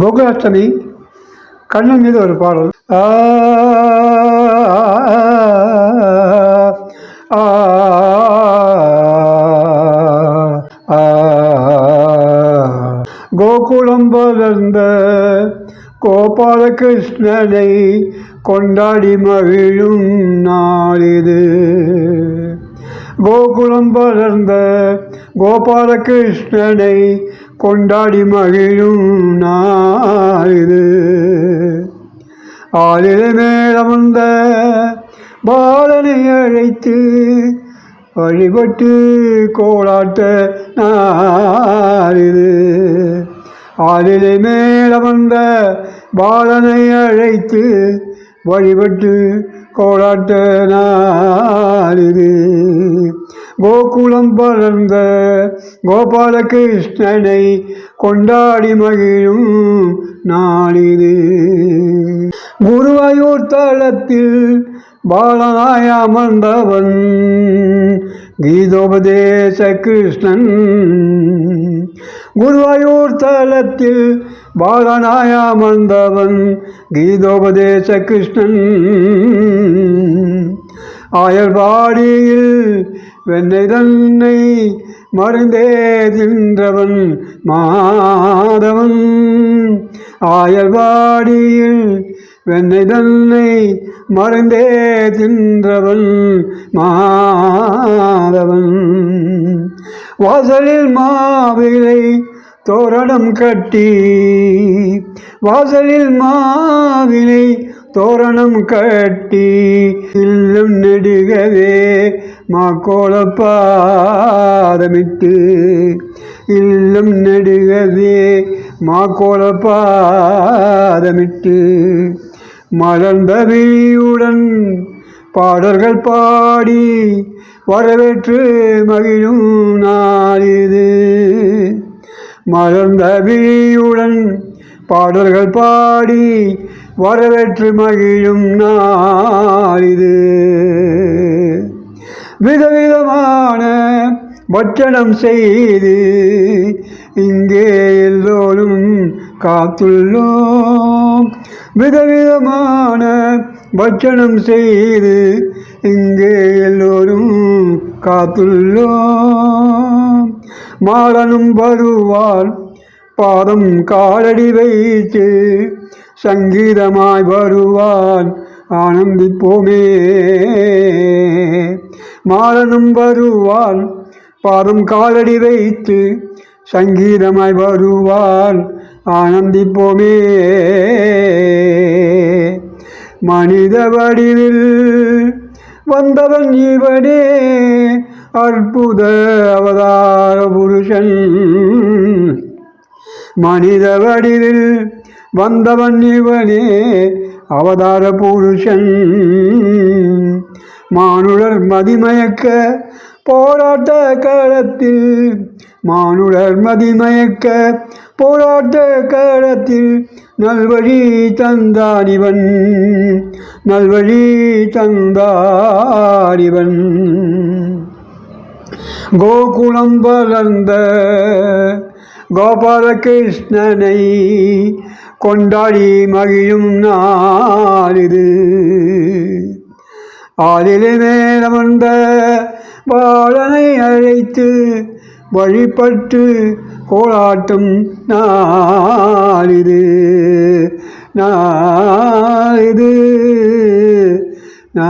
கோகுலாஷ்டமி கண்ணன் மீது ஒரு பாடல் ஆ, கோகுலம் வளர்ந்த கோபாலகிருஷ்ணனை கொண்டாடி மகிழும் நாளிது கோகுலம் வளர்ந்த கோபாலகிருஷ்ணனை கொண்டாடி மகிழும் நாளிது ஆளில மேலமர்ந்த பாலனை அழைத்து வழிபட்டு கோலாட்ட நாளிது ஆளிலை மேலமர்ந்த பாலனை அழைத்து வழிபட்டு கோலாட்ட நாளிது. கோகுலம் வளர்ந்த கோபாலகிருஷ்ணனை கொண்டாடி மகிழும் நாளிது. குருவாயூர் தளத்தில் பாலனாய் அமர்ந்தவன் கீதோபதேச கிருஷ்ணன் குருவாயூர் தலத்தில் பாலனாய் அமர்ந்தவன் கீதோபதேச கிருஷ்ணன் ஆயர்பாடியில் வெண்ணை தன்னை மருந்தே தின்றவன் மாதவன் ஆயர்பாடியில் வெண்ணை தன்னை மருந்தே தின்றவன் மாதவன். வாசலில் மாவிலை தோரணம் கட்டி வாசலில் மாவிலை தோரணம் கட்டி இல்லம் நெடுகவே மாக்கோளப்பாதமிட்டு இல்லம் நெடுகவே மாக்கோளப்பாதமிட்டு மலர்ந்த விழியுடன் பாடல்கள் பாடி வரவேற்று மகிழும் நாளிது மலர்ந்த விழியுடன் பாடல்கள் பாடி வரவேற்று மகிழும் நாளிது விதவிதமான பட்சணம் செய்து இங்கே எல்லோரும் காத்துள்ளோம். விதவிதமான பட்சணம் செய்து இங்கே எல்லோரும் காத்துள்ளோம். மாடனும் வருவார் பாதம் காலடி வைத்து சங்கீதமாய் வருவான் ஆனந்திப்போமே. மாறனும் வருவான். பாரும் காலடி வைத்து சங்கீதமாய் வருவான். ஆனந்திப்போமே. மனித வடிவில் வந்தவன் இவனே. அற்புத அவதார புருஷன். மனித வடிவில் வந்தவன் இவனே. அவதார புருஷன். மானுடர் மதிமயக்க போராட்ட காலத்தில் மானுடர் மதிமயக்க போராட்ட காலத்தில் நல்வழி தந்தானிவன் நல்வழி தந்தானிவன் கோகுலம் வளர்ந்த கோபாலகிருஷ்ணனை கொண்டாடி மகிழும் நாளிது ஆளிலே மேலமர்ந்த பாலனை அழைத்து வழிபட்டு கோலாட்டும் நாளிது நாளிது நா